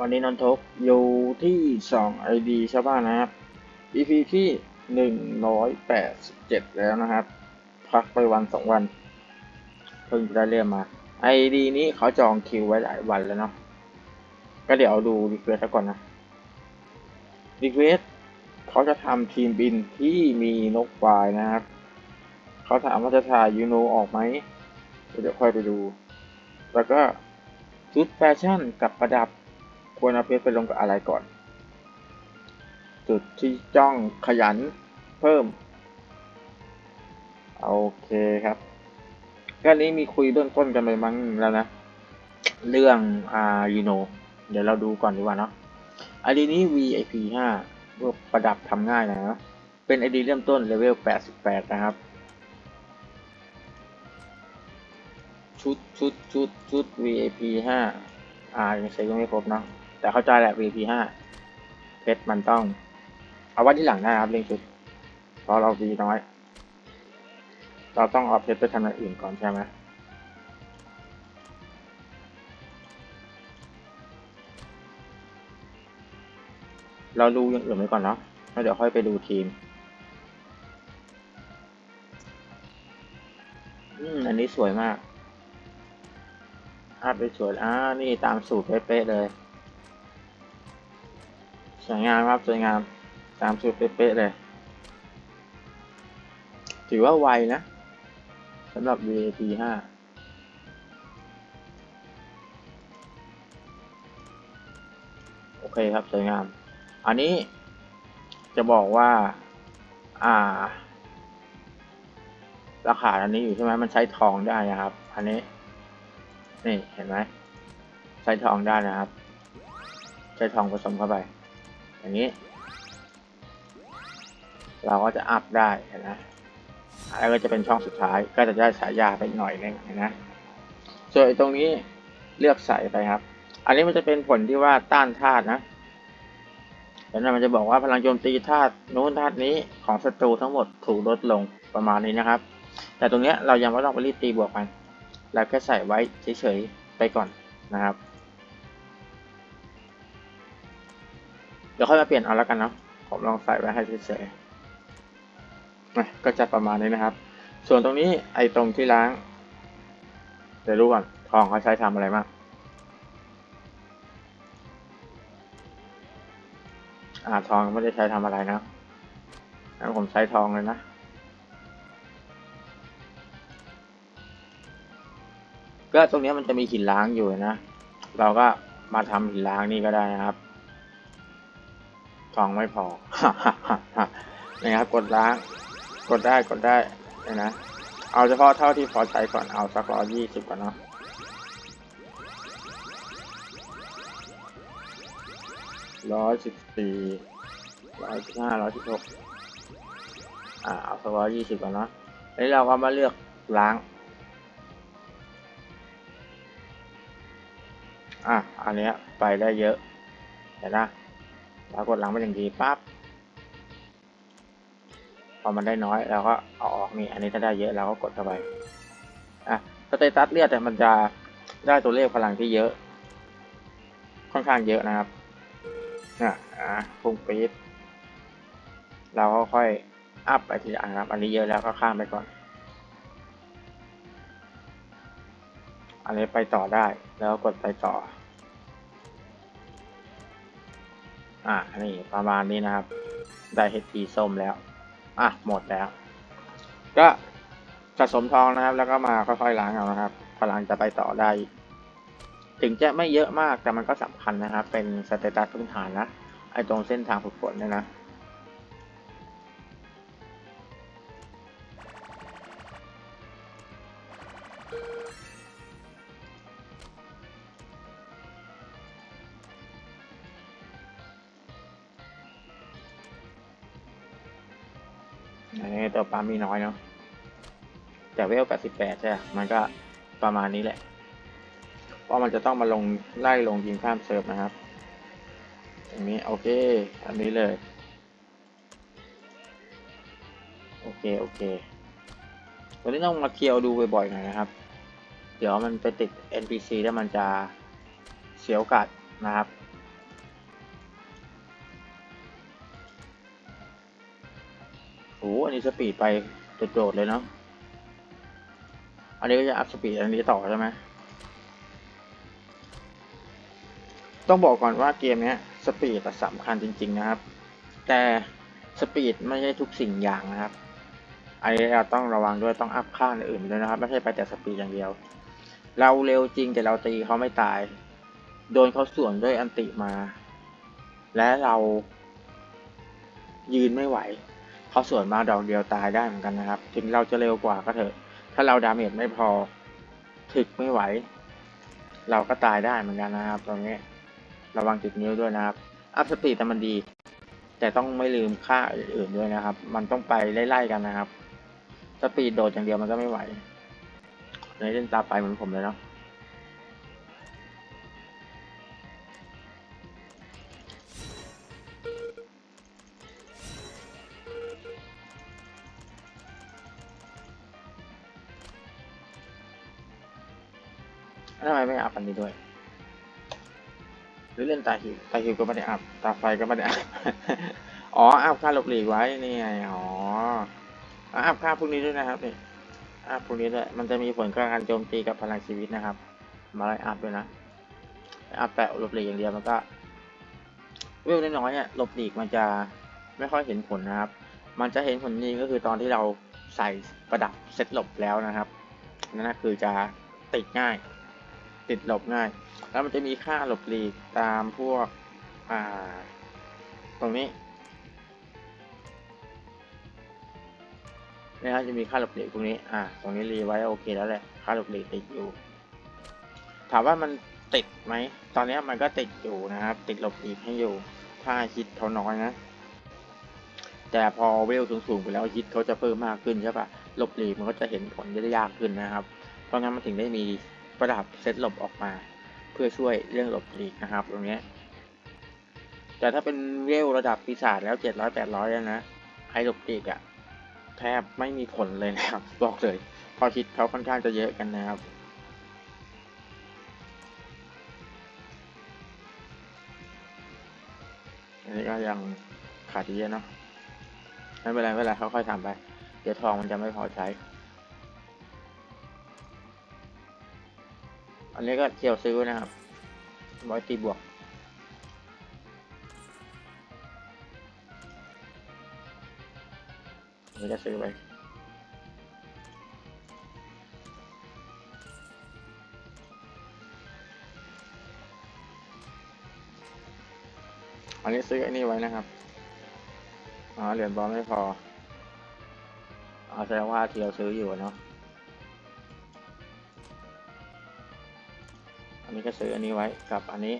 วันนี้นนทกอยู่ที่ 2 ID ชาวบ้านนะครับ EP ที่ 187 แล้วนะครับ พักไปวันสองวัน เพิ่งจะได้เรียกมา ID นี้เขาจองคิวไว้หลายวันแล้วเนาะ ก็เดี๋ยวดูรีเควสก่อนนะรีเควสเขาจะทำทีมบินที่มีนกปลายนะครับ เขาถามว่าจะถ่ายยูโนออกไหมเดี๋ยวค่อยไปดู แล้วก็ชุดแฟชั่นกับประดับ ควรเอาเพชรไปลงกับอะไรก่อน จุดที่จ้องขยันเพิ่ม โอเคครับก็นี้มีคุยเบื้องต้นกันไปมั้งแล้วนะ เรื่องอ่ายูโนเดี๋ยวเราดูก่อนดีกว่าเนาะไอดีนี้ VIP 5พวกประดับทำง่ายนะเป็นไอดีเริ่มต้นเลเวล 88 นะครับ ชุดชุดชุดชุด VIP ห้าอ่ายังใช้ก็ไม่ครบเนาะ แต่เข้าใจแหละ VP ห้าเพชรมันต้อง เอาไว้ที่หลังนะครับเร่งชุดเพราะเราดีน้อย เราต้องเอาเพชรไปทำอย่างอื่นก่อนใช่ไหมเราดูอย่างอื่นไว้ก่อนเนาะแล้วเดี๋ยวค่อยไปดูทีม อืม อันนี้สวยมากภาพไปสวยอ่านี่ตามสูตรเป๊ะๆเลย สวยงามครับสวยงามตามสูตรเป๊ะๆเลย ถือว่าไวนะสำหรับ VAT 5โอเคครับสวยงาม อันนี้จะบอกว่า อ่า ราคาอันนี้อยู่ใช่ไหมมันใช้ทองได้นะครับ อันนี้ นี่เห็นไหมใช้ทองได้นะครับ ใช้ทองผสมเข้าไป อย่างนี้ เราก็จะอัพได้เห็นไหมแล้วก็จะเป็นช่องสุดท้ายก็จะได้ฉายยาไปหน่อยนึงเห็นไหมส่วนตรงนี้เลือกใส่ไปครับ อันนี้มันจะเป็นผลที่ว่าต้านธาตุนะเห็นไหมมันจะบอกว่าพลังโจมตีธาตุนู้นธาตุนี้ของศัตรูทั้งหมดถูกลดลงประมาณนี้นะครับ แต่ตรงเนี้ยเรายังไม่ต้องไปรีบตีบวกมันเราแค่ใส่ไว้เฉยๆไปก่อนนะครับ เดี๋ยวค่อยมาเปลี่ยนเอาแล้วกันเนาะผมลองใส่ไว้ให้เฉยๆก็จะประมาณนี้นะครับ ส่วนตรงนี้ไอ้ตรงที่ล้างเดี๋ยวรู้ก่อนทองเขาใช้ทำอะไรบ้างอ่าทองไม่ได้ใช้ทำอะไรนะงั้นผมใช้ทองเลยนะก็ตรงนี้มันจะมีหินล้างอยู่นะ เราก็มาทำหินล้างนี่ก็ได้นะครับ ทองไม่พอ นะครับ กดล้าง กดได้กดได้นี่นะ เอาเฉพาะเท่าที่พอใช้ก่อนเอาสักร้อยยี่สิบก่อนเนาะร้อยสิบสี่ร้อยสิบห้าร้อยสิบหกอ่าเอาสักร้อยยี่สิบก่อนเนาะแล้วเราก็มาเลือกล้าง อะ อันเนี้ยไปได้เยอะเห็นนะ เรากดหลังไปหนึ่งทีปั๊บพอมันได้น้อยเราก็เอาออกนี่ อันนี้ถ้าได้เยอะเราก็กดเข้าไป อะสเตตัสเลือดแต่ยมันจะได้ตัวเลขพลังที่เยอะ ค่อนข้างเยอะนะครับอะอะพุ่งปี๊ดเราก็ค่อยอัพไปทีละอันครับ อันนี้เยอะแล้วก็ข้ามไปก่อน อันนี้ไปต่อได้ แล้วกดไปต่อ อะนี่ประมาณนี้นะครับ ได้เฮทีส้มแล้ว อะหมดแล้ว ก็สะสมทองนะครับ แล้วก็มาค่อยๆล้างเอานะครับพลังจะไปต่อได้ ถึงจะไม่เยอะมากแต่มันก็สำคัญนะครับ เป็นสเตตัสพื้นฐานนะไอตรงเส้นทางฝึกฝนเนี่ยนะ อันนี้ตัวปั๊มมีน้อยเนาะแต่เวล 88 ใช่ไหมมันก็ประมาณนี้แหละ เพราะมันจะต้องมาลงไล่ลงยิงข้ามเซิร์ฟนะครับอย่างนี้โอเค อันนี้เลย โอเค โอเคตัวนี้ต้องมาเคียวดูบ่อยๆหน่อยนะครับ เดี๋ยวมันไปติด NPC แล้วมันจะเสียโอกาสนะครับ นนี้สปีดไปโดดๆเลยเนาะ อันนี้ก็จะอัพสปีดอันนี้ต่อใช่ไหม ต้องบอกก่อนว่าเกมนี้สปีดสำคัญจริง ๆ นะครับ แต่สปีดไม่ใช่ทุกสิ่งอย่างนะครับ อันนี้เราต้องระวังด้วยต้องอัพค่าอื่นด้วยนะครับ ไม่ใช่ไปแต่สปีดอย่างเดียว เราเร็วจริงแต่เราตีเขาไม่ตาย โดนเขาสวนด้วยอันติมา และเรายืนไม่ไหว เขาสวนมาดอกเดียวตายได้เหมือนกันนะครับ ถึงเราจะเร็วกว่าก็เถอะ ถ้าเราดาเมจไม่พอถึกไม่ไหว เราก็ตายได้เหมือนกันนะครับ ตรงนี้ ระวังติดนิ้วด้วยนะครับ อัพสปีดแต่มันดี แต่ต้องไม่ลืมค่าอื่นๆด้วยนะครับ มันต้องไปไล่ๆกันนะครับ สปีดโดดอย่างเดียวมันก็ไม่ไหวในเล่นตาไปเหมือนผมเลยเนาะ ทำไมไม่อัพอันนี้ด้วย หรือเล่นตาหิวตาหิวก็ไม่ได้อัพ ตาไฟก็ไม่ได้อัพ อ๋อ อัพค่าหลบหลีกไว้ นี่ไง อ๋อ อัพค่าพวกนี้ด้วยนะครับนี่อัพพวกนี้ด้วย มันจะมีผลกับการโจมตีกับพลังชีวิตนะครับ มาไล่อัพด้วยนะ อัพแปะหลบหลีกอย่างเดียวมันก็เวลน้อยๆเนี่ยหลบหลีกมันจะไม่ค่อยเห็นผลนะครับ มันจะเห็นผลจริงก็คือตอนที่เราใส่ประดับเซตหลบแล้วนะครับ นั่นคือจะติดง่าย ติดหลบง่าย แล้วมันจะมีค่าหลบหลีกตามพวกอ่าตรงนี้นะครับจะมีค่าหลบหลีกตรงนี้ อ่า ตรงนี้รีไว้โอเคแล้วแหละ ค่าหลบหลีกติดอยู่ ถามว่ามันติดไหม ตอนนี้มันก็ติดอยู่นะครับ ติดหลบหลีกให้อยู่ ถ้าฮิตเขาน้อยนะ แต่พอเวลสูงๆไปแล้วฮิตเขาจะเพิ่มมากขึ้นใช่ปะหลบหลีกมันก็จะเห็นผลได้ยากขึ้นนะครับ เพราะงั้นมันถึงได้มี ประดับเซตหลบออกมา เพื่อช่วยเรื่องหลบหลีกนะครับ ตรงนี้ แต่ถ้าเป็นเวลระดับปีศาจแล้วเจ็ดร้อยแปดร้อยนะไอ้หลบหลีกอะแทบไม่มีผลเลยนะครับ บอกเลยพอฮิตเขาค่อนข้างจะเยอะกันนะครับอันนี้ก็ยังขาดเยอะเนาะไม่เป็นไรไม่เป็นไรค่อยๆทำไป เดี๋ยวทองมันจะไม่พอใช้ อันนี้ก็เที่ยวซื้อนะครับร้อยตีบวกนนี้ก็ซื้อไปอันนี้ซื้อไอ้นี่ไว้นะครับ อ๋อ เหรียญบอลไม่พออ๋อแสดงว่าเที่ยวซื้ออยู่เนาะ อันนี้ก็ซื้ออันนี้ไว้กับอันนี้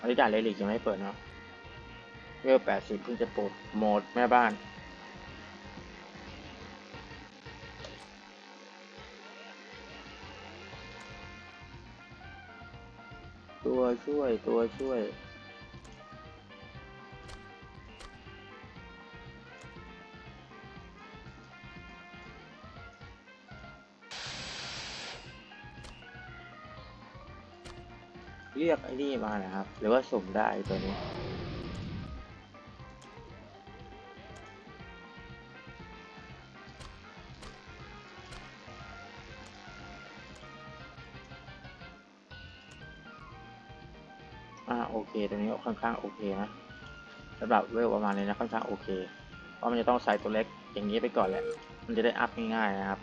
อันนี้ด่านเลลิกยังไม่เปิดเนาะเวลแปดสิบเพิ่งจะปลดโหมดแม่บ้านตัวช่วยตัวช่วย รียกไอ้นี่มานะครับ หรือว่าสุ่มได้ตัวนี้อ่าโอเคตัวนี้ค่อนข้างโอเคนะสำหรับเวลประมาณนี้นะค่อนข้างโอเค เพราะมันจะต้องใส่ตัวเล็กอย่างนี้ไปก่อนแหละ มันจะได้อัพง่ายๆนะครับ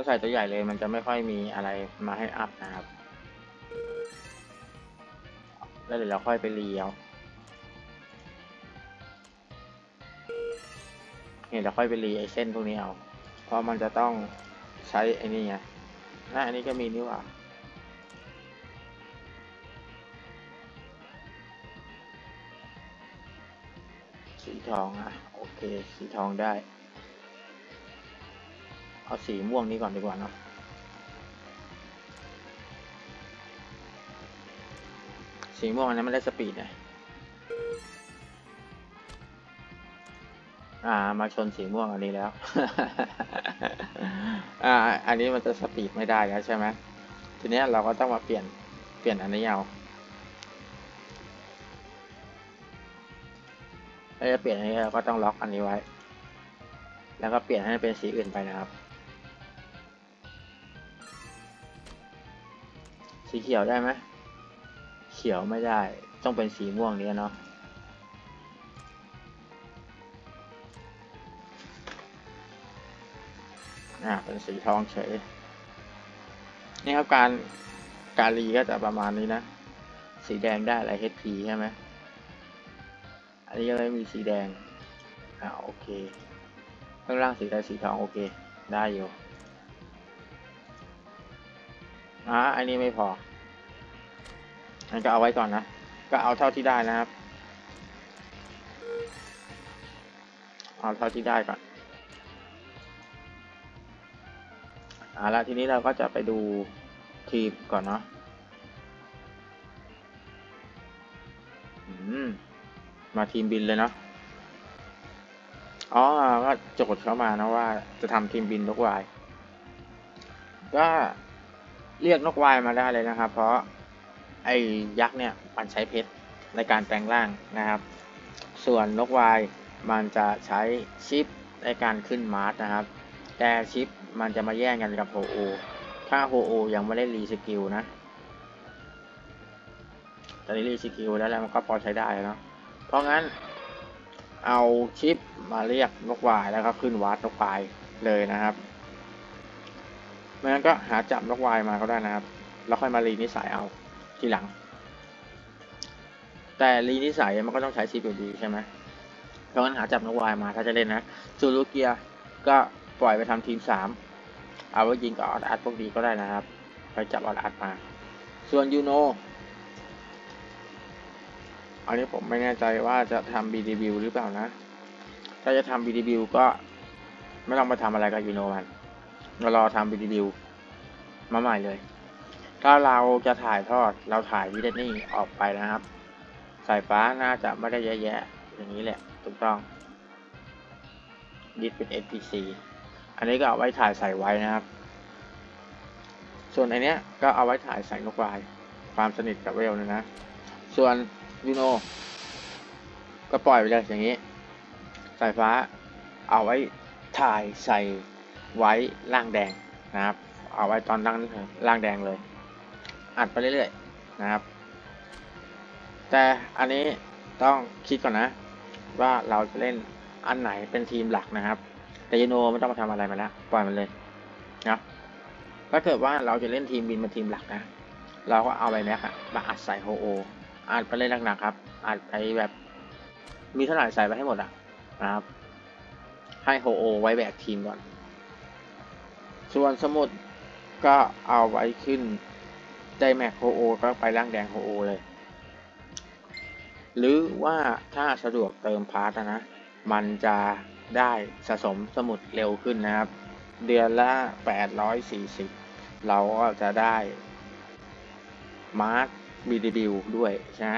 ถ้าใส่ตัวใหญ่เลยมันจะไม่ค่อยมีอะไรมาให้อัพนะครับ แล้วเดี๋ยวเราค่อยไปรีเอาเนี่ยเราค่อยไปรีไอเส้นพวกนี้เอา เพราะมันจะต้องใช้ไอ้นี่ไงน่าอันนี้ก็มีนี่หว่า สีทองอะ โอเค สีทองได้ เอาสีม่วงนี้ก่อนดีกว่าเนาะสีม่วงอันนั้นมันได้สปีดไงอ่า มาชนสีม่วงอันนี้แล้ว อ่า อันนี้มันจะสปีดไม่ได้แล้วใช่ไหมทีนี้เราก็ต้องมาเปลี่ยน เปลี่ยนอันนี้เอาถ้าจะเปลี่ยนอันนี้เราก็ต้องล็อกอันนี้ไว้ แล้วก็เปลี่ยนให้เป็นสีอื่นไปนะครับ สีเขียวได้ไหมเขียวไม่ได้ ต้องเป็นสีม่วงนี้เนาะอ่าเป็นสีทองเฉย นี่ครับการการรีก็จะประมาณนี้นะ สีแดงได้อะไร HP ใช่ไหมอันนี้ยังไม่มีสีแดง อ่าโอเค ข้างล่างสีแดงสีทอง โอเค ได้อยู่ อ่าอันนี้ไม่พอ อันก็เอาไว้ก่อนนะ ก็เอาเท่าที่ได้นะครับ เอาเท่าที่ได้ก่อนอ่าแล้วทีนี้เราก็จะไปดูทีมก่อนเนาะมมาทีมบินเลยเนาะ อ๋อ ก็โจทย์เข้ามานะว่าจะทำทีมบินนกวาย ก็ เรียกนกวายมาได้เลยนะครับ เพราะไอ้ยักษ์เนี่ยมันใช้เพชรในการแปลงร่างนะครับ ส่วนนกวายมันจะใช้ชิปในการขึ้นมาร์สนะครับ แต่ชิปมันจะมาแย่งกันกับโฮโอถ้าโฮโอยังไม่ได้รีสกิลนะตอนนี้รีสกิลแล้วแล้วมันก็พอใช้ได้เนาะเพราะงั้นเอาชิปมาเรียกนกวายแล้วก็ขึ้นวัดนกวายเลยนะครับ ไม่งั้นก็หาจับนกวายมาก็ได้นะครับ แล้วค่อยมารีนิสัยเอาทีหลัง แต่รีนิสัยมันก็ต้องใช้ชิปอยู่ดีใช่ไหมเพราะงั้นหาจับนกวายมาถ้าจะเล่นนะจูรูเกียก็ปล่อยไปทำทีมสามเอาไว้ยิงกับออดอัดพวกดีก็ได้นะครับ ไปจับออดอัดมา ส่วนยูโนอันนี้ผมไม่แน่ใจว่าจะทำ BDB หรือเปล่านะ ถ้าจะทำ BDB ก็ไม่ต้องมาทำอะไรกับยูโนมัน มารอทำ BDB มาใหม่เลย ถ้าเราจะถ่ายทอดเราถ่ายวิดีโอนี่ออกไปนะครับ สายฟ้าน่าจะไม่ได้แย่ๆอย่างนี้แหละถูกต้องดิสเป็น NPC อันนี้ก็เอาไว้ถ่ายใส่ไว้นะครับ ส่วนอันเนี้ยก็เอาไว้ถ่ายใส่นกวาย ความสนิทกับเวลนะนะ ส่วนยูโนก็ปล่อยไปเลยอย่างนี้ สายฟ้าเอาไว้ถ่ายใส่ ไว้ล่างแดงนะครับ เอาไว้ตอนล่างล่างแดงเลย อัดไปเรื่อยๆนะครับ แต่อันนี้ต้องคิดก่อนนะ ว่าเราจะเล่นอันไหนเป็นทีมหลักนะครับ แต่ยโนไม่ต้องมาทำอะไรมาแล้วปล่อยมันเลยนะถ้าเกิดว่าเราจะเล่นทีมบินเป็นทีมหลักนะเราก็เอาไปแม็กอะมาอัดใส่โฮโออัดไปเลยหนักๆครับอัดไปแบบมีเท่าไหร่ใส่ไปให้หมดอะนะครับ ให้โฮโอไว้แบกทีมก่อน ส่วนสมุดก็เอาไว้ขึ้นไดแม็กโฮโอก็ไปล่างแดงโฮโอเลย หรือว่าถ้าสะดวกเติมพาร์ตนะ มันจะได้สะสมสมุดเร็วขึ้นนะครับ เดือนละ 840 เราก็จะได้มาร์ค BDB ด้วยใช่ไหม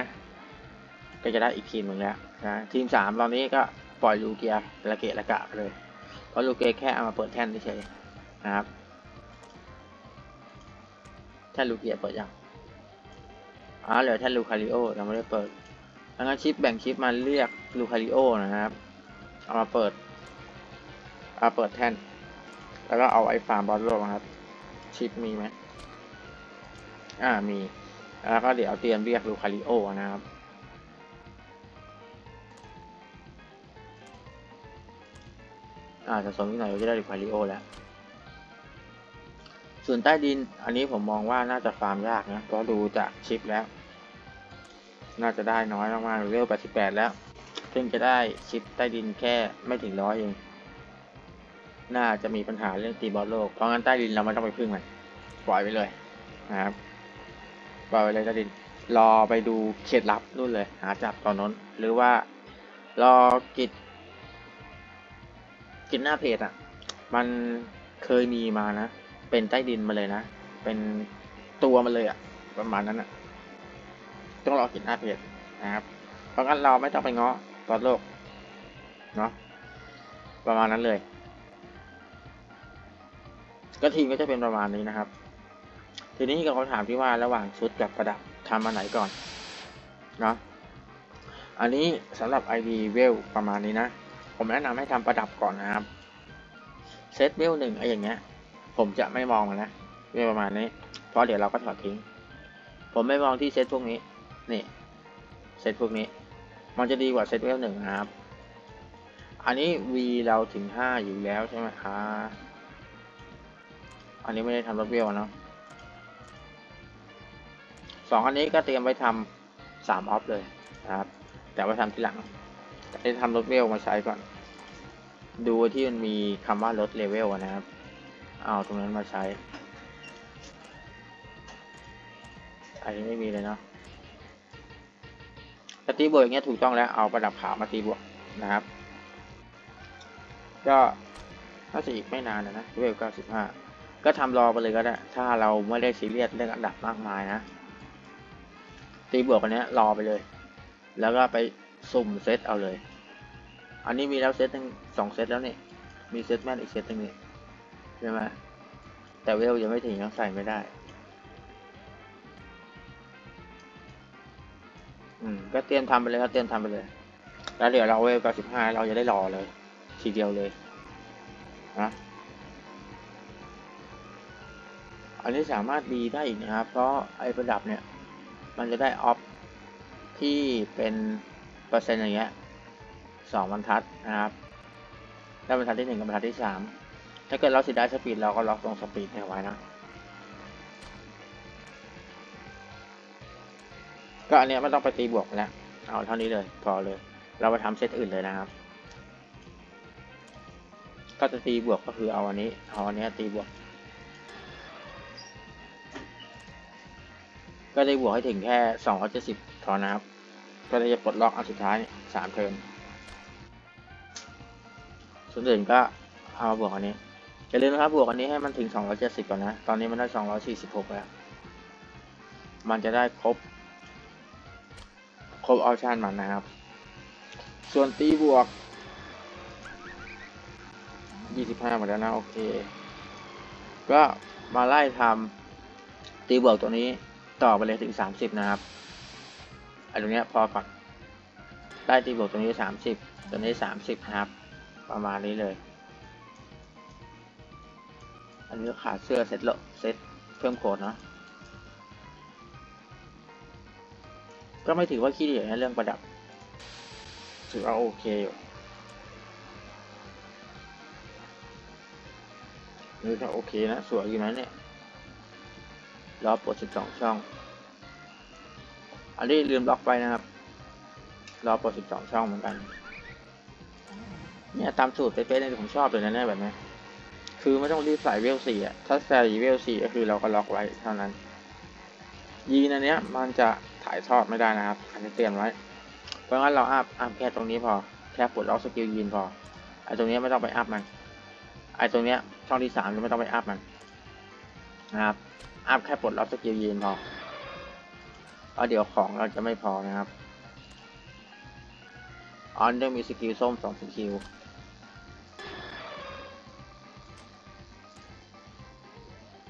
ก็จะได้อีกทีมหนึ่งแล้วนะทีม 3 ตอนนี้ก็ปล่อยลูเกียละเกะละกะเลย เพราะลูเกียแค่เอามาเปิดแท่นเฉย นะครับแท่นลูเกียเปิดยังอ๋อเหลือแท่นลูคาริโอยังไม่ได้เปิดดังนั้นชิปแบ่งชิปมาเรียกลูคาริโอนะครับ เอามาเปิด เอาเปิดแท่น แล้วก็เอาไอ้ฟาร์มบอลโลมาครับ ชิปมีไหมอ่ามี แล้วก็เดี๋ยวเตรียมเรียกลูคาริโอนะครับ อ่าจะสมนิดหน่อยก็จะได้ลูคาริโอแล้ว ส่วนใต้ดินอันนี้ผมมองว่าน่าจะฟาร์มยากนะเพราะดูจากชิปแล้ว น่าจะได้น้อยมากๆเร็ว88 แล้ว ซึ่งจะได้ชิปใต้ดินแค่ไม่ถึงร้อยเอง น่าจะมีปัญหาเรื่องตีบอลโลก เพราะงั้นใต้ดินเราไม่ต้องไปพึ่งมันปล่อยไปเลยนะครับปล่อยไปเลยใต้ดิน รอไปดูเขตลับนู่นเลย หาจับตอนนั้นหรือว่ารอกิจกิจหน้าเพจอะ มันเคยมีมานะ เป็นใต้ดินมาเลยนะ เป็นตัวมาเลยอะประมาณนั้นอะต้องรอกิจหน้าเพจนะครับ เพราะงั้นเราไม่ต้องไปเงาะบอลโลกเนาะประมาณนั้นเลย ก็ทีมก็จะเป็นประมาณนี้นะครับ ทีนี้ก็เขาถามที่ว่าระหว่างชุดกับประดับทำมาไหนก่อนเนาะอันนี้สำหรับ ID เวลประมาณนี้นะ ผมแนะนำให้ทำประดับก่อนนะครับเซตเวลหนึ่งไอ้อย่างเงี้ย ผมจะไม่มองมันนะเวลประมาณนี้ เพราะเดี๋ยวเราก็ถอดทิ้ง ผมไม่มองที่เซตพวกนี้ นี่เซตพวกนี้ มันจะดีกว่าเซตเวลหนึ่งครับ อันนี้ V เราถึงห้าอยู่แล้วใช่ไหมครับอันนี้ไม่ได้ทำรถเวลอะเนาะสองอันนี้ก็เตรียมไว้ทำสามออฟเลยนะครับ แต่ว่าทำทีหลังจะทำรถเวลมาใช้ก่อน ดูที่มันมีคำว่ารถเลเวลนะครับ เอาตรงนั้นมาใช้ อันนี้ไม่มีเลยเนาะตีบวกอย่างเงี้ยถูกต้องแล้วเอาประดับขาวมาตีบวกนะครับ ก็น่าจะอีกไม่นานนะนะเวลเก้าสิบห้าก็ทำรอไปเลยก็ได้ถ้าเราไม่ได้ซีเรียสเรื่องอันดับมากมายนะ ตีบวกอันเนี้ยรอไปเลย แล้วก็ไปสุ่มเซตเอาเลย อันนี้มีแล้วเซตหนึ่งสองเซตแล้วนี่มีเซตแม่นอีกเซตหนึ่งนี่ ใช่ไหมแต่เวลยังไม่ถึงยังใส่ไม่ได้ อืม ก็เตรียมทำไปเลยครับเตรียมทำไปเลย แล้วเดี๋ยวเราเวลกับสิบห้าเราจะได้รอเลย ทีเดียวเลยนะอันนี้สามารถดีได้อีกนะครับ เพราะไอ้ประดับเนี่ย มันจะได้ออฟที่เป็นเปอร์เซ็นต์อย่างเงี้ยสองบรรทัดนะครับ ได้บรรทัดที่หนึ่งกับบรรทัดที่สาม ถ้าเกิดเราสิได้สปีดเราก็ล็อกตรงสปีดเนี่ยไว้นะ ก็อันเนี้ยไม่ต้องไปตีบวกแล้ว เอาเท่านี้เลยพอเลย เราไปทำเซตอื่นเลยนะครับ ก็จะตีบวกก็คือเอาอันนี้ เอาอันเนี้ยตีบวก ก็ได้บวกให้ถึงแค่สองร้อยเจ็ดสิบทอนะครับ ก็จะปลดล็อกอันสุดท้ายสามเทิร์นส่วนอื่นก็เอาบวกอันนี้ อย่าลืมนะครับบวกอันนี้ให้มันถึงสองร้อยเจ็ดสิบก่อนนะ ตอนนี้มันได้สองร้อยสี่สิบหกแล้ว มันจะได้ครบ ครบออปชันมันนะครับ ส่วนตีบวกยี่สิบห้าหมดแล้วนะ โอเค ก็มาไล่ทำตีบวกตัวนี้ต่อไปเลยถึงสามสิบนะครับไอ้ตรงนี้พอก่อนได้ตีบวกตัวนี้สามสิบตัวนี้สามสิบนะครับ ประมาณนี้เลย อันนี้ขาดเสื้อเซ็ตละเซ็ตเพิ่มโคดเนาะก็ไม่ถือว่าขี้เดียดนเรื่องประดับ ถือว่าโอเคอยู่นี่ก็โอเคนะ สวยอยู่นะเนี่ยรอบปลด12ช่อง อันนี้ลืมล็อกไปนะครับรอบปลด12ช่องเหมือนกัน เนี่ยตามสูตรเป๊ะๆเลยผมชอบเลยนะเนี่ยแบบนี้ คือไม่ต้องรีบใส่เวลสี่อะถ้าใส่เวลสี่ก็คือเราก็ล็อกไว้เท่านั้น ยีนอันเนี้ยมันจะถ่ายทอดไม่ได้นะครับ อันนี้เตือนไว้ เพราะงั้นเราอัพอัพแค่ตรงนี้พอ แค่ปลดล็อกสกิลยีนพอ ไอ้ตรงนี้ไม่ต้องไปอัพมัน ไอ้ตรงเนี้ยช่องที่สามไม่ต้องไปอัพมันนะครับ อัพแค่ปลดล็อกสกิลยีนพอเพราะเดี๋ยวของเราจะไม่พอนะครับออนเดอร์มีสกิลส้มสองสกิล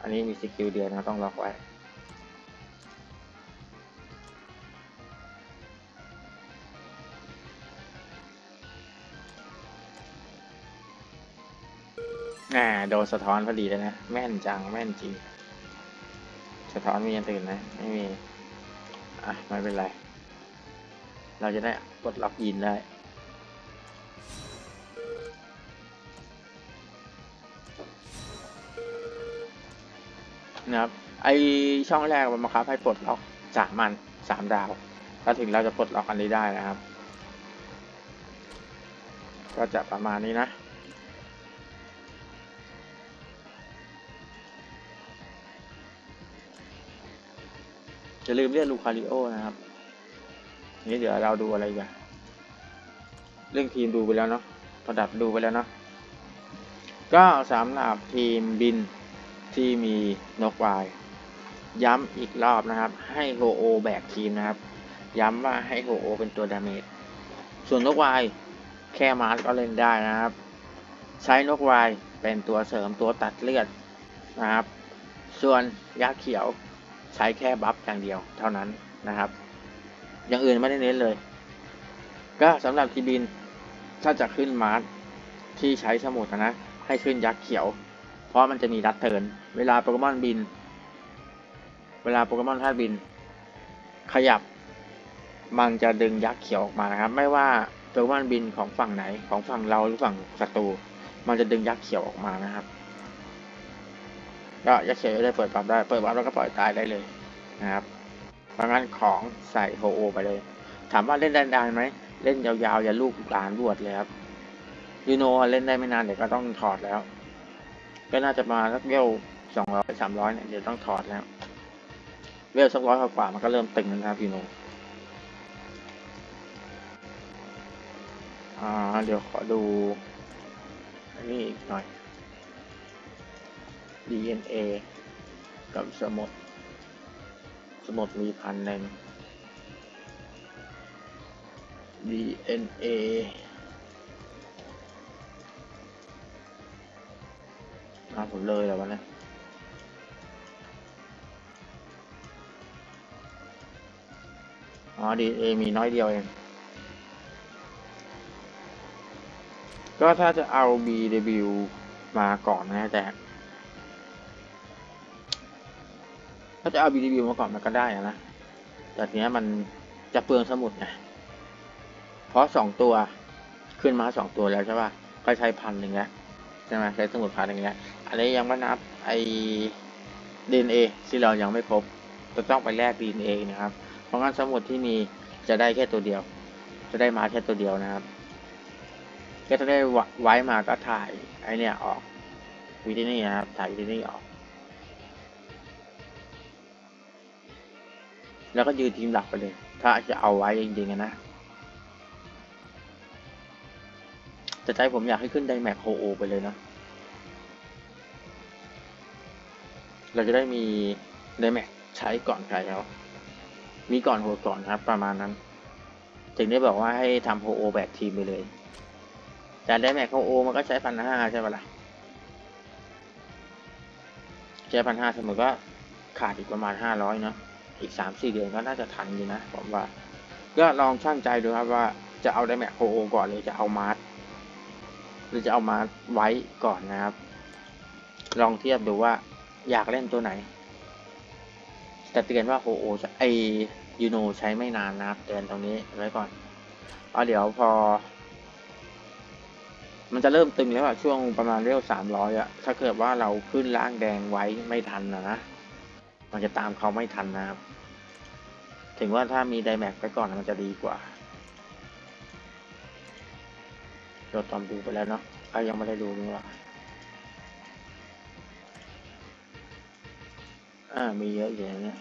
อันนี้มีสกิลเดียวนะต้องล็อกไว้แหมโดนสะท้อนพอดีเลยนะ แม่นจัง แม่นจริง สะท้อนมีอย่างอื่นไหมไม่มี อะ ไม่เป็นไร เราจะได้กดล็อกยินได้ นะครับไอช่องแรกมันบังคับให้ปลดล็อกสามมันสามดาวถ้าถึงเราจะปลดล็อกอันนี้ได้นะครับ ก็จะประมาณนี้นะอย่าลืมเรียกลูคาริโอนะครับ นี่เดี๋ยวเราดูอะไรกันเรื่องทีมดูไปแล้วเนาะระดับดูไปแล้วเนาะก็สำหรับทีมบิน ที่มีนกวาย ย้ำอีกรอบนะครับ ให้โฮโอแบกทีมนะครับ ย้ำว่าให้โฮโอเป็นตัวดาเมจส่วนนกวายแค่มาร์ก็เล่นได้นะครับ ใช้นกวายเป็นตัวเสริมตัวตัดเลือดนะครับ ส่วนยักษ์เขียวใช้แค่บัฟอย่างเดียวเท่านั้นนะครับ อย่างอื่นไม่ได้เน้นเลย ก็สำหรับทีบินถ้าจะขึ้นมาร์ทที่ใช้สมุดนะ ให้ขึ้นยักษ์เขียว เพราะมันจะมีรัดเทิร์นเวลาโปเกมอนบิน เวลาโปเกมอนท่าบิน ขยับ มันจะดึงยักษ์เขียวออกมานะครับ ไม่ว่าโปเกมอนบินของฝั่งไหนของฝั่งเราหรือฝั่งศัตรูมันจะดึงยักษ์เขียวออกมานะครับก็ยักษ์เขียวจะได้เปิดปั๊บได้ เปิดปั๊บแล้วก็ปล่อยตายได้เลยนะครับเพราะงั้นของใส่โฮโอไปเลย ถามว่าเล่นได้นานไหม เล่นยาวๆอย่าลูกหลานบวชเลยครับยูโนเล่นได้ไม่นานเดี๋ยวก็ต้องถอดแล้ว ก็น่าจะมาสักเวลสองร้อยสามร้อยเนี่ยเดี๋ยวต้องถอดแล้วเวลสักร้อยกว่ามันก็เริ่มตึงแล้วนะครับยูโนอ่าเดี๋ยวขอดูอันนี้อีกหน่อย DNA กับสมุด สมุดมีพันหนึ่ง DNA าผมเลยแล้ววะเนี่ยอ๋อ DNA มีน้อยเดียวเอง ก็ถ้าจะเอา BW มาก่อนนะแต่ถ้าจะเอา BW มาก่อนมันก็ได้นะแต่ทีนี้มันจะเปลืองสมุดไงเพราะสองตัวขึ้นมาสองตัวแล้วใช่ป่ะก็ใช้พันหนึ่งแล้วใช่ไหมใช้สมุดพันหนึ่งแล้ว อันนี้ยังไม่นับไอ DNA ที่เรายังไม่ครบจะต้องไปแลก DNA นะครับ เพราะงั้นสมุดที่มีจะได้แค่ตัวเดียว จะได้มาแค่ตัวเดียวนะครับก็จะได้ไว้มาก็ถ่ายไอเนี่ยออกวิดีนี่นะครับถ่ายวิดีนี่ออก แล้วก็ยืนทีมหลักไปเลย ถ้าจะเอาไว้จริงๆนะแต่ใจผมอยากให้ขึ้นไดแม็กโฮโอไปเลยนะ เราจะได้มีไดแม็กใช้ก่อนใครแล้ว มีก่อนโฮก่อนครับ ประมาณนั้น ถึงได้บอกว่าให้ทำโฮโอแบกทีมไปเลย แต่ไดแม็กโฮโอมันก็ใช้พันห้าใช่ปะล่ะใช้พันห้าสมมติว่าขาดอีกประมาณห้าร้อยเนาะอีกสามสี่เดือนก็น่าจะทันอยู่นะผมว่า ก็ลองช่างใจดูครับว่าจะเอาไดแม็กโฮโอก่อนเลยจะเอามาร์หรือจะเอามาไว้ก่อนนะครับ ลองเทียบดูว่า อยากเล่นตัวไหน แต่เตือนว่าโฮโอไอยูโนใช้ไม่นานนะครับเตือนตรงนี้ไว้ก่อนเอาเดี๋ยวพอ มันจะเริ่มตึงแล้วอะช่วงประมาณเรียวสามร้อยอะถ้าเกิดว่าเราขึ้นล่างแดงไว้ไม่ทันนะนะมันจะตามเขาไม่ทันนะครับ ถึงว่าถ้ามีไดแม็กไปก่อนมันจะดีกว่าเราตอนดูไปแล้วเนาะใครยังไม่ได้ดูนี่ว่า อ่า มีเยอะอยู่ในนี้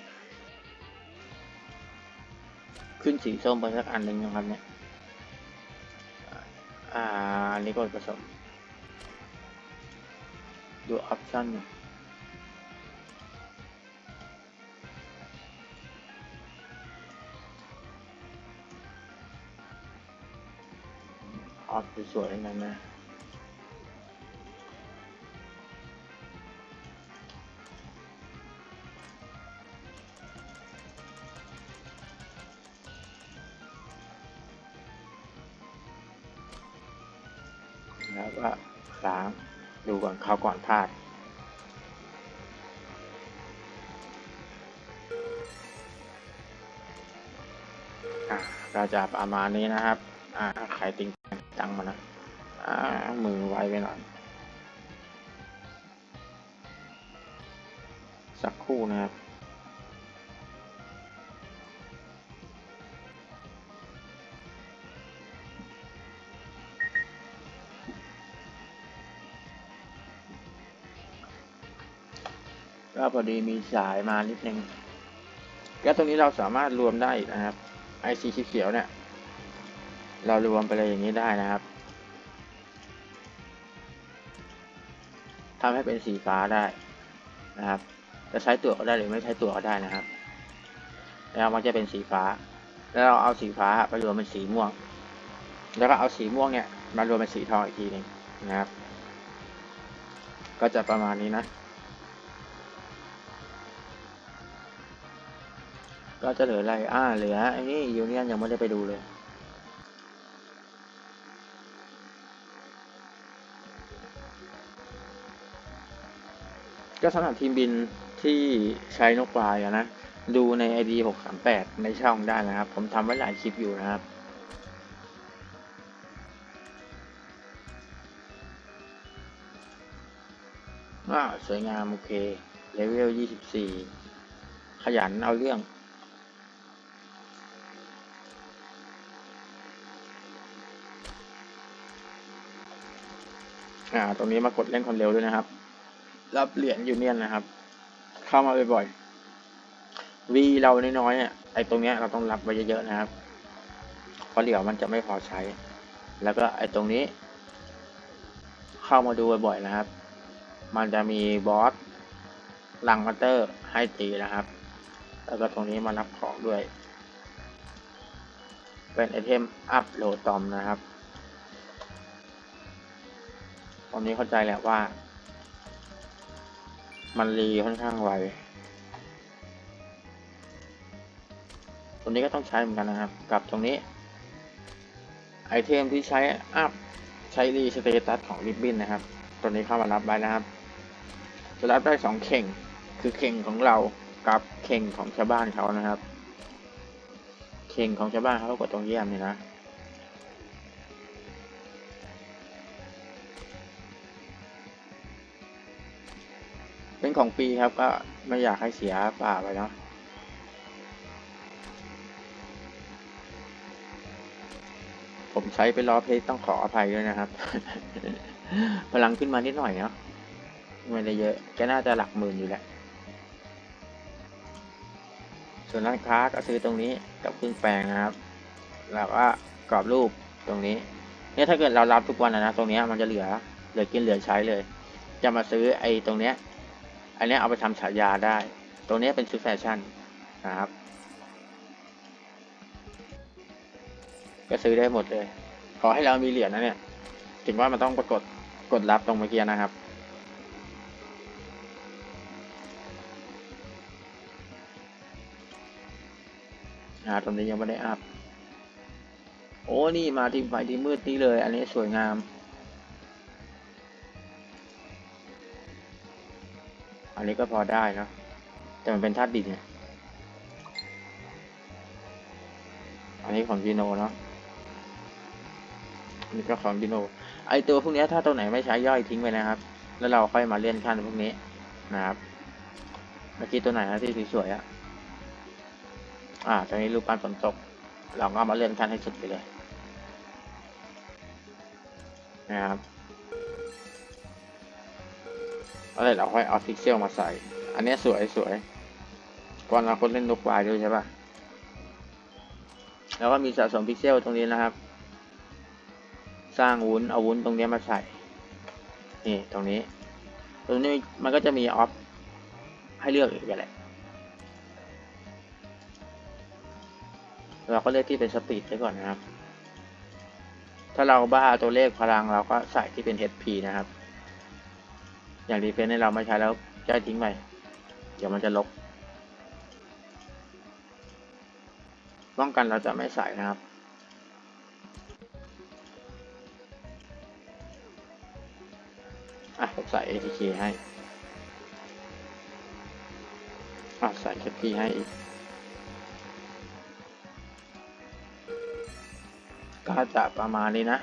ขึ้นสีส้มไปสักอันหนึ่งนะครับเนี่ย อ่าอันนี้ก็ผสม ดูออปชั่นเนี่ยออฟสวยๆนั่นนะ แล้วก็ล้างดูก่อนเขาก่อนพลาดอะก็จะประมาณนี้นะครับ อ่าใครติงตังมานะ อ่า มือไว้ไปหน่อย สักครู่นะครับ พอดีมีสายมานิดนึงก็ตรงนี้เราสามารถรวมได้อีกนะครับไอซีเขียวเนี่ย เรารวมไปเลยอย่างนี้ได้นะครับทำให้เป็นสีฟ้าได้นะครับ จะใช้ตัวก็ได้หรือไม่ใช้ตัวก็ได้นะครับ แล้วมันจะเป็นสีฟ้า แล้วเราเอาสีฟ้าไปรวมเป็นสีม่วง แล้วก็เอาสีม่วงเนี่ยมารวมเป็นสีทองอีกทีหนึงนะครับ ก็จะประมาณนี้นะ ก็จะเหลืออะไร อ่า เหลือไอ้นี่ยูเนียนยังไม่ได้ไปดูเลย ก็สำหรับทีมบินที่ใช้นกปลายอะนะ ดูใน ID 638 ในช่องได้นะครับ ผมทำไว้หลายคลิปอยู่นะครับอ่าสวยงาม โอเค เลเวล 24 ขยันเอาเรื่อง อ่า ตรงนี้มากดเล่นคนเร็วด้วยนะครับ รับเหรียญยูเนียนนะครับ เข้ามาบ่อยๆวีเราน้อยๆเนี่ยไอ้ตรงเนี้ยเราต้องรับไว้เยอะๆนะครับ เพราะเดี๋ยวมันจะไม่พอใช้ แล้วก็ไอ้ตรงนี้ เข้ามาดูบ่อยๆนะครับ มันจะมีบอสลังมัตเตอร์ให้ตีนะครับ แล้วก็ตรงนี้มารับของด้วย เป็นไอเทมอัพโหลดตอมนะครับ ตอนนี้เข้าใจแหละว่า มันรีค่อนข้างไวตรงนี้ก็ต้องใช้เหมือนกันนะครับ กับตรงนี้ ไอเทมที่ใช้อัพใช้รีสเตตัสของริบบิ้นนะครับ ตัวนี้เข้ามารับไว้นะครับ จะรับได้สองเข่ง คือเข่งของเรากับเข่งของชาวบ้านเขานะครับ เข่งของชาวบ้านเขาก็กดตรงเยี่ยมนี่นะ เป็นของฟรีครับก็ไม่อยากให้เสียเปล่าไปเนาะผมใช้ไปรอเพลงต้องขออภัยด้วยนะครับ พลังขึ้นมานิดหน่อยเนาะไม่ได้เยอะแกน่าจะหลักหมื่นอยู่แหละส่วนร้านค้าก็ซื้อตรงนี้กับเครื่องแปลงนะครับ แล้วก็กรอบรูปตรงนี้ เนี่ยถ้าเกิดเรารับทุกวันนะตรงนี้มันจะเหลือเหลือกินเหลือใช้เลย จะมาซื้อไอ้ตรงเนี้ย อันนี้เอาไปทำฉายาได้ ตรงนี้เป็นชุดแฟชั่นนะครับ ก็ซื้อได้หมดเลย ขอให้เรามีเหรียญนะเนี่ย ถึงว่ามันต้องปรากฏกดรับตรงเมื่อกี้นะครับอ่าตรงนี้ยังไม่ได้อัพ โอ้ นี่มาที่ไฟที่มืดนี้เลย อันนี้สวยงาม อันนี้ก็พอได้เนอะแต่มันเป็นธาตุดินเนี่ยอันนี้ของจีโนเนาะอันนี้ก็ของจีโน ไอตัวพวกเนี้ยถ้าตัวไหนไม่ใช้ย่อยทิ้งไปนะครับ แล้วเราค่อยมาเลื่อนขั้นพวกนี้นะครับ เมื่อกี้ตัวไหนนะที่สวยๆอะอ่าตอนนี้รูปปั้นฝนตก เราก็มาเลื่อนขั้นให้สุดไปเลยนะครับ อะไรเราค่อยเอาพิกเซลมาใส่ อันนี้สวยสวยก่อนเราคนเล่นนกวายด้วยใช่ปะแล้วก็มีสะสมพิกเซลตรงนี้นะครับ สร้างวุ้นเอาวุ้นตรงนี้มาใส่ นี่ตรงนี้ ตรงนี้มันก็จะมีออฟให้เลือกอีกแหละเราก็เลือกที่เป็นสปีดไว้ก่อนนะครับ ถ้าเราบ้าตัวเลขพลังเราก็ใส่ที่เป็น HP นะครับ อย่างดีเฟนต์ให้เราไม่ใช้แล้วใช้ทิ้งไปเดี๋ยวมันจะลบป้องกันเราจะไม่ใส่นะครับอะผมใส่ ATK ให้อะใส่ HP ให้อีกก็จะประมาณนี้นะ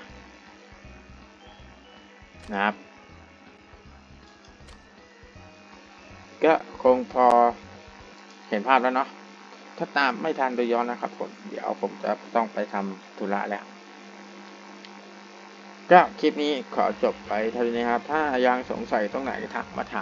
นะครับ คงพอเห็นภาพแล้วเนาะถ้าตามไม่ทันโดยย้อนนะครับผมเดี๋ยวผมจะต้องไปทำธุระแล้วก็คลิปนี้ขอจบไปเท่านี้ครับ ถ้ายังสงสัยตรงไหนทักมาถาม